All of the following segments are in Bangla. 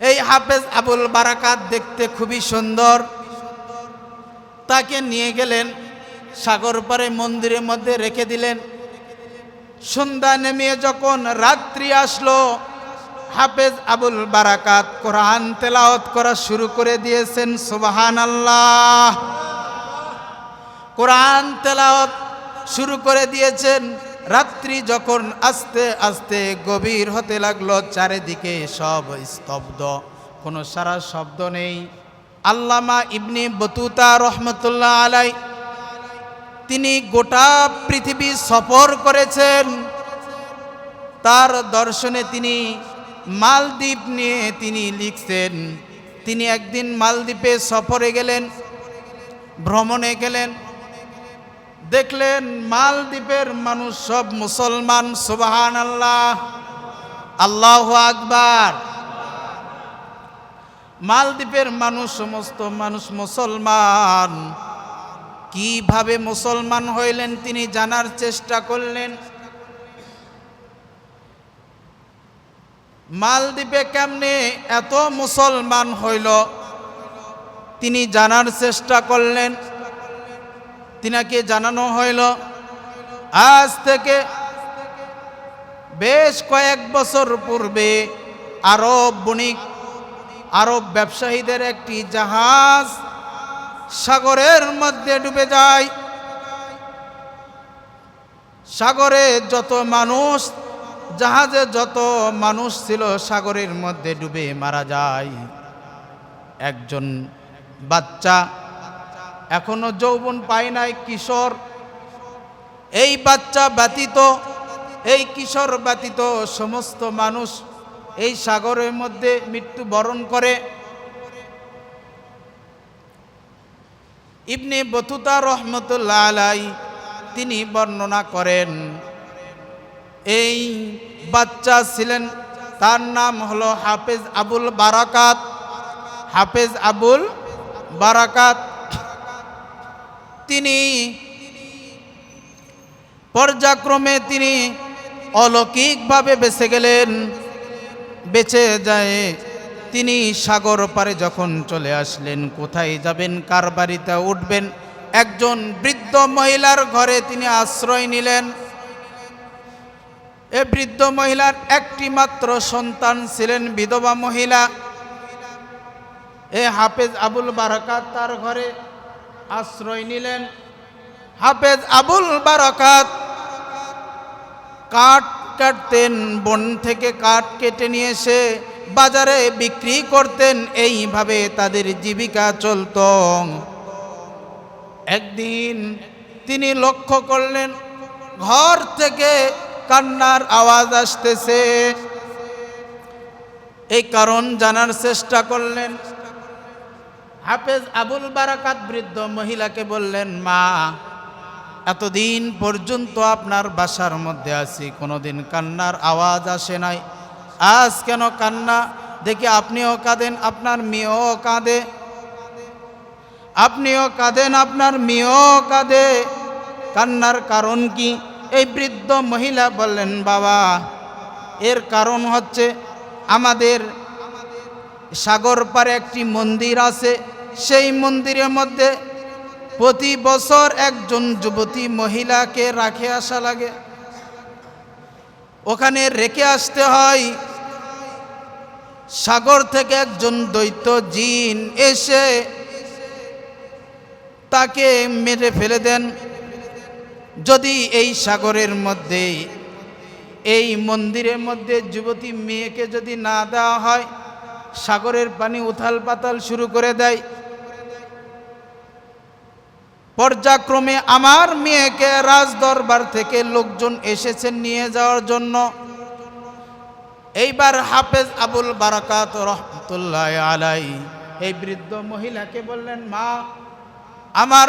এই হাফেজ আবুল বারাকাত দেখতে খুবই সুন্দর। তাকে নিয়ে গেলেন, সাগর পারে মন্দিরের মধ্যে রেখে দিলেন। সন্ধ্যা নেমে যখন রাত্রি আসলো, হাফেজ আবুল বারাকাত কোরআন তেলাওত করা শুরু করে দিয়েছেন সুবাহান আল্লাহ কোরআন তেলাওত শুরু করে দিয়েছেন রাত্রি যখন আস্তে আস্তে গভীর হতে লাগল, চারিদিকে সব স্তব্ধ, কোনো সারা শব্দ নেই। আল্লামা ইবনি বতুতা রহমতুল্লাহ আলাই, তিনি গোটা পৃথিবী সফর করেছেন। তার দর্শনে তিনি মালদ্বীপ নিয়ে তিনি লিখছেন, তিনি একদিন মালদ্বীপে সফরে গেলেন, ভ্রমণে গেলেন। দেখলেন মালদ্বীপের মানুষ সব মুসলমান সুবাহান আল্লাহ আল্লাহ আকবার। মালদ্বীপের মানুষ, সমস্ত মানুষ মুসলমান। কীভাবে মুসলমান হইলেন তিনি জানার চেষ্টা করলেন। মালদ্বীপে কেমনে এত মুসলমান হইল, তিনি জানার চেষ্টা করলেন। তিনাকে জানানো হইল, আজ থেকে বেশ কয়েক বছর পূর্বে আরব বণিক, আরব ব্যবসায়ীদের একটি জাহাজ সাগরের মধ্যে ডুবে যায়। সাগরে যত মানুষ, জাহাজে যত মানুষ ছিল, সাগরের মধ্যে ডুবে মারা যায়। একজন বাচ্চা এখনও যৌবন পায় নাই কিশোর। এই বাচ্চা ব্যতীত, এই কিশোর ব্যতীত সমস্ত মানুষ এই সাগরের মধ্যে মৃত্যু বরণ করে। ইবনে বতুতা রহমতুল্লাহ আলাই তিনি বর্ণনা করেন, এই বাচ্চা ছিলেন, তার নাম হলো হাফেজ আবুল বারাকাত। হাফেজ আবুল বারাকাত তিনি। পর্যাক্রমে তিনি অলৌকিকভাবে বেঁচে গেলেন। বেঁচে যায় তিনি সাগর পারে যখন চলে আসলেন, কোথায় যাবেন, কার বাড়িতে উঠবেন? একজন বৃদ্ধ মহিলার ঘরে তিনি আশ্রয় নিলেন। এ বৃদ্ধ মহিলার একটি মাত্র সন্তান ছিলেন বিধবা মহিলা। এ হাফেজ আবুল বারাকাত তার ঘরে আশ্রয় নিলেন। হাফেজ আবুল বারাকাত কাঠ কাটতেন, বন থেকে কাঠ কেটে নিয়ে এসে বাজারে বিক্রি করতেন। এইভাবে তাদের জীবিকা চলত। একদিন তিনি লক্ষ্য করলেন, ঘর থেকে কান্নার আওয়াজ আসতেছে। এই কারণ জানার চেষ্টা করলেন হাফেজ আবুল বারাকাত বৃদ্ধ মহিলাকে বললেন, মা, এতদিন পর্যন্ত আপনার বাসার মধ্যে আছি, কোনোদিন কান্নার আওয়াজ আসে নাই। আজ কেন কান্না? দেখি আপনিও কাঁদেন, আপনার মেয়েও কাঁদে। আপনিও কাঁদেন, আপনার মেয়েও কাঁদে। কান্নার কারণ কি? এই বৃদ্ধ মহিলা বললেন, বাবা, এর কারণ হচ্ছে আমাদের সাগর পারে একটি মন্দির আছে। সেই মন্দিরের মধ্যে প্রতি বছর একজন যুবতী মহিলাকে রাখে আসা লাগে। ওখানে রেখে আসতে হয়। সাগর থেকে একজন দৈত্য জিন এসে তাকে মেরে ফেলে দেন। যদি এই সাগরের মধ্যে, এই মন্দিরের মধ্যে যুবতী মেয়েকে যদি না দেওয়া হয় সাগরের পানি উথাল পাতাল শুরু করে দেয়। পর্যাক্রমে আমার মেয়েকে রাজ দরবার থেকে লোকজন এসেছেন নিয়ে যাওয়ার জন্য। এইবার হাফেজ আবুল বারাকাত রহমতুল্লাহ আলাই, এই বৃদ্ধ মহিলাকে বললেন, মা, আমার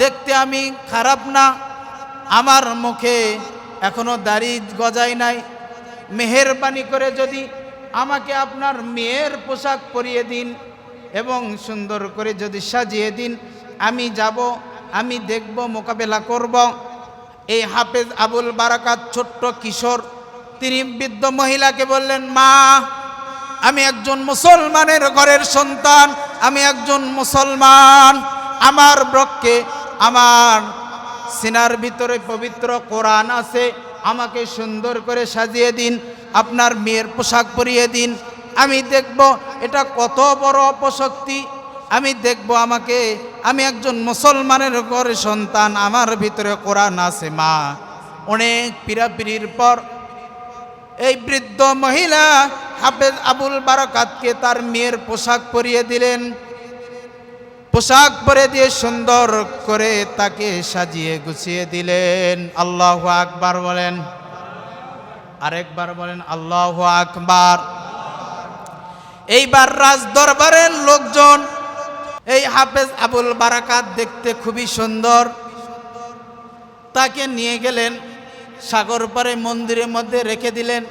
দেখতে আমি খারাপ না, আমার মুখে এখনও দাড়ি গজায় নাই। মেহেরবানি করে যদি আমাকে আপনার মেয়ের পোশাক পরিয়ে দিন এবং সুন্দর করে যদি সাজিয়ে দিন। আমি যাব, আমি দেখব, মোকাবেলা করব। এই হাফেজ আবুল বারাকাত ছোট্ট কিশোর, তিনি বৃদ্ধ মহিলাকে বললেন, মা, আমি একজন মুসলমানের ঘরের সন্তান, আমি একজন মুসলমান। আমার বক্ষে আমার সিনার ভিতরে পবিত্র কোরআন আছে, আমাকে সুন্দর করে সাজিয়ে দিন। আপনার মেয়ের পোশাক পরিয়ে দিন। আমি দেখব এটা কত বড় অপশক্তি। আমি দেখব আমাকে, আমি একজন মুসলমানের ঘরে সন্তান, আমার ভিতরে কোরআন আছে মা। অনেক পিরাপিরির পর এই বৃদ্ধ মহিলা হাফেজ আবুল বারাকাতকে তার মেয়ের পোশাক পরিয়ে দিলেন। পোশাক পরে দিয়ে সুন্দর করে তাকে সাজিয়ে গুছিয়ে দিলেন। আল্লাহ আকবার বলেন। আরেকবার বলেন, আল্লাহ আকবার। এইবার রাজ দরবারের লোকজন, এই হাফেজ আবুল বারাকাত দেখতে খুবই সুন্দর। তাকে নিয়ে গেলেন, সাগর পারে মন্দিরের মধ্যে রেখে দিলেন।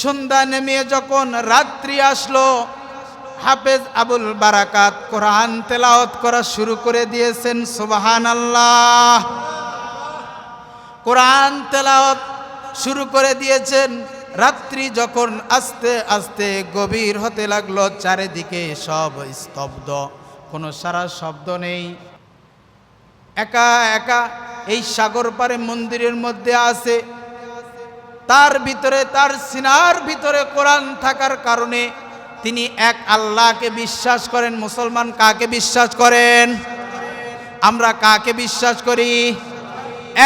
সন্ধ্যা নেমে যখন রাত্রি আসলো, হাফেজ আবুল বারাকাত কোরআন তেলাওত করা শুরু করে দিয়েছেন সুবাহান আল্লাহ কোরআন তেলাওয়াত শুরু করে দিয়েছেন। রাত্রি যখন আস্তে আস্তে গভীর হতে লাগল, চারিদিকে সব স্তব্ধ, কোনো সারা শব্দ নেই। একা একা এই সাগর পারে মন্দিরের মধ্যে আছে। তার ভিতরে, তার সিনার ভিতরে কোরআন থাকার কারণে তিনি এক আল্লাহকে বিশ্বাস করেন, মুসলমান কাকে বিশ্বাস করেন? আমরা কাকে বিশ্বাস করি?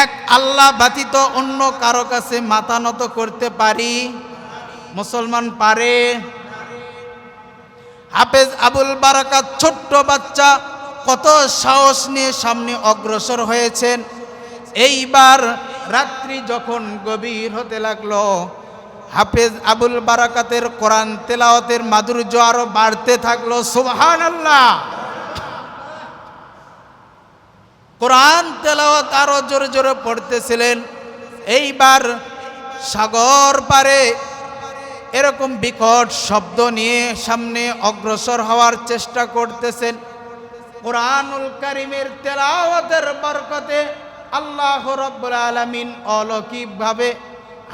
এক আল্লাহ ব্যতীত অন্য কারও কাছে মাথা নত করতে পারি? মুসলমান পারে? হাফেজ আবুল বারাকাত ছোট্ট বাচ্চা কত সাহস নিয়ে সামনে অগ্রসর হয়েছেন। এইবার রাত্রি যখন গভীর হতে লাগল, হাফেজ আবুল বারাকাতের কোরআন তেলাওয়াতের মাধুর্য আরও বাড়তে থাকল। সুবহান আল্লাহ কোরআন তেলাওয়াত আরও জোরে জোরে পড়তেছিলেন। এইবার সাগর পারে এরকম বিকট শব্দ নিয়ে সামনে অগ্রসর হওয়ার চেষ্টা করতেছেন। কোরআনুল কারিমের তেলাওয়াতের বরকতে আল্লাহ রব্বুল আলমিন অলৌকিকভাবে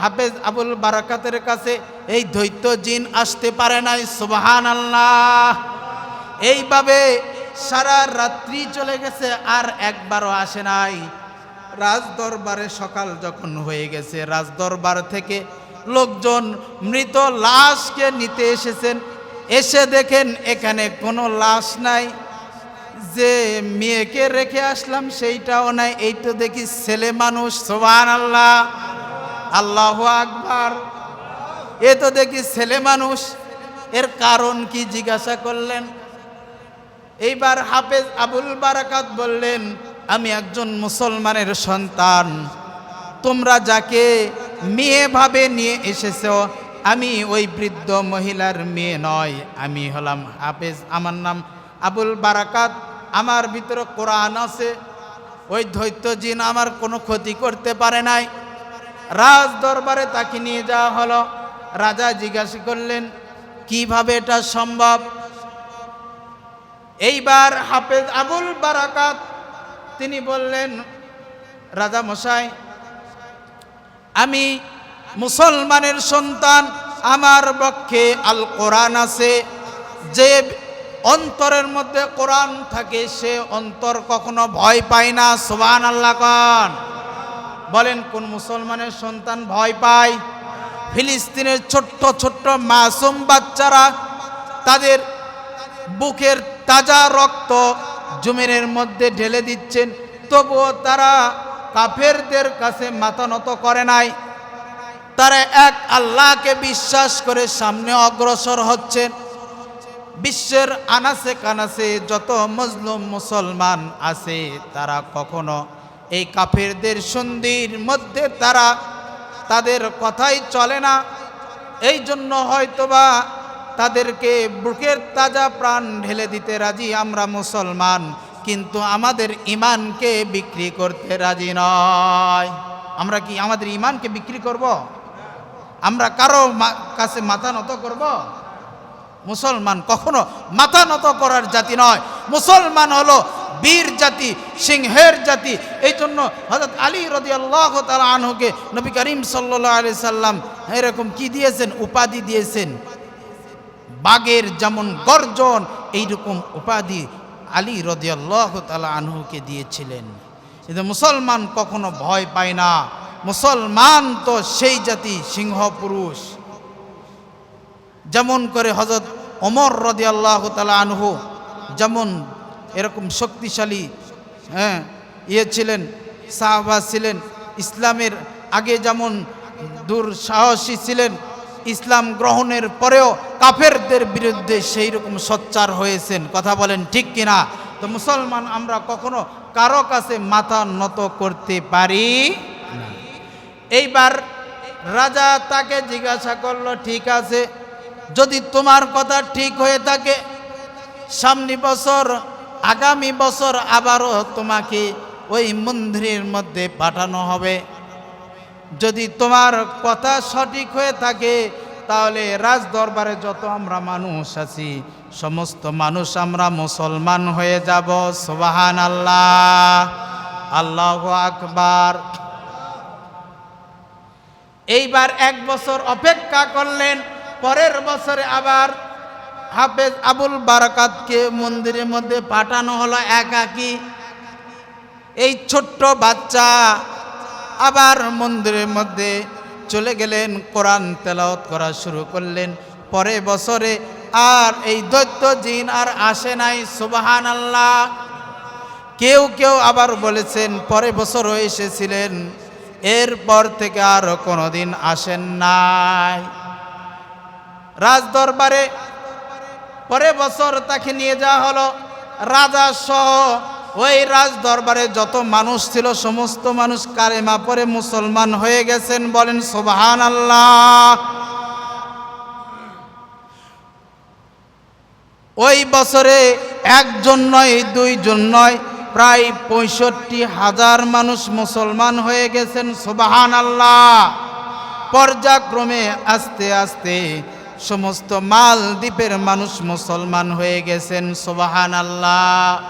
হাফেজ আবুল বারাকাতের কাছে এই দৈত্য জিন আসতে পারে নাই সুবহান আল্লাহ এইভাবে সারা রাত্রি চলে গেছে আর একবারও আসে নাই। রাজদরবারে সকাল যখন হয়ে গেছে, রাজদরবার থেকে লোকজন মৃত লাশকে নিতে এসেছেন। এসে দেখেন এখানে কোনো লাশ নাই। যে মেয়েকে রেখে আসলাম সেইটাও নাই। এই তো দেখি ছেলে মানুষ সোবান আল্লাহ আল্লাহ আকবার। এ তো দেখি ছেলে মানুষ। এর কারণ কি জিজ্ঞাসা করলেন? এইবার হাফেজ আবুল বারাকাত বললেন, আমি একজন মুসলমানের সন্তান। তোমরা যাকে মেয়ে ভাবে নিয়ে এসেছ, আমি ওই বৃদ্ধ মহিলার মেয়ে নয়। আমি হলাম হাফেজ। আমার নাম আবুল বারাকাত। আমার ভিতরে কোরআন আছে। ওই ধৈত্য জিন আমার কোনো ক্ষতি করতে পারে নাই। রাজ দরবারে তাকে নিয়ে যাওয়া হলো। রাজা জিজ্ঞাসা করলেন, কীভাবে এটা সম্ভব? এইবার হাফেজ আবুল বারাকাত, তিনি বললেন, রাজা মশাই, আমি মুসলমানের সন্তান, আমার পক্ষে আল কোরআন আছে। যে অন্তরের মধ্যে কোরআন থাকে, সে অন্তর কখনো ভয় পায় না সুবান আল্লাহ বলেন, কোন মুসলমানের সন্তান ভয় পায়? ফিলিস্তিনের ছোট্ট ছোট্ট মাসুম বাচ্চারা, তাদের বুকের তাজা রক্ত জমিনের মধ্যে ঢেলে দিচ্ছেন। তবুও তারা কাফেরদের কাছে মাথা নত করে নাই। তারা এক আল্লাহকে বিশ্বাস করে সামনে অগ্রসর হচ্ছেন। বিশ্বের আনাসে কানাসে যত মজলুম মুসলমান আছে, তারা কখনো এই কাফেরদের সন্ধির মধ্যে তারা তাদের কথাই চলে না। এই জন্য হয়তোবা তাদেরকে বুকের তাজা প্রাণ ঢেলে দিতে রাজি আমরা মুসলমান, কিন্তু আমাদের ইমানকে বিক্রি করতে রাজি নয়। আমরা কি আমাদের ইমানকে বিক্রি করব? আমরা কারও কাছে মাথা নত করব? মুসলমান কখনো মাথা নত করার জাতি নয়। মুসলমান হলো বীর জাতি, সিংহের জাতি। এই জন্য হজরত আলী রদি আল্লাহ তালা আনহুকে নবী করিম সাল্লাহ আলি সাল্লাম এরকম কি দিয়েছেন? উপাধি দিয়েছেন। বাঘের যেমন গর্জন, এইরকম উপাধি আলী রদিয়াল্লাহ তালা আনহুকে দিয়েছিলেন। কিন্তু মুসলমান কখনো ভয় পায় না। মুসলমান তো সেই জাতি সিংহ পুরুষ। যেমন করে হজরত অমর রদি আল্লাহ তালা আনহু, যেমন এরকম শক্তিশালী হ্যাঁ ইয়ে ছিলেন, সাহাবা ছিলেন, ইসলামের আগে যেমন দুঃসাহসী ছিলেন ইসলাম গ্রহণের পরেও কাফেরদের বিরুদ্ধে সেই রকম সোচ্চার হয়েছেন। কথা বলেন ঠিক কিনা? তো মুসলমান আমরা কখনো কারও কাছে মাথা নত করতে পারি? এইবার রাজা তাকে জিজ্ঞাসা করল, ঠিক আছে, যদি তোমার কথা ঠিক হয়ে থাকে, সামনে বছর, আগামী বছর আবারও তোমাকে ওই মন্দিরের মধ্যে পাঠানো হবে। যদি তোমার কথা সঠিক হয়ে থাকে, তাহলে রাজ দরবারে যত আমরা মানুষ আছি, সমস্ত মানুষ আমরা মুসলমান হয়ে যাব সুবাহান আল্লাহ আল্লাহ আকবার। এইবার এক বছর অপেক্ষা করলেন, পরের বছরে আবার হাফেজ আবুল বারাকাতকে মন্দিরের মধ্যে পাঠানো হলো একাকি। এই ছোট্ট বাচ্চা আবার মন্দিরের মধ্যে চলে গেলেন, কোরআন তেলাওত করা শুরু করলেন। পরে বছরে আর এই দৈত্য জিন আর আসে নাই সুবাহান আল্লাহ কেউ কেউ আবার বলেছেন, পরে বছরও এসেছিলেন, এরপর থেকে আর কোনোদিন আসেন নাই। রাজ দরবারে পরে বছর তাকে নিয়ে যাওয়া হলো, রাজা সহ ওই রাজ দরবারে যত মানুষ ছিল, সমস্ত মানুষ কারেমা পরে মুসলমান হয়ে গেছেন বলেন সোবাহান আল্লাহ ওই বছরে একজন নয়, দুইজন নয়, প্রায় পঁয়ষট্টি হাজার মানুষ মুসলমান হয়ে গেছেন সোবাহান আল্লাহ পর্যাক্রমে আস্তে আস্তে সমস্ত মালদ্বীপের মানুষ মুসলমান হয়ে গেছেন সোবাহান আল্লাহ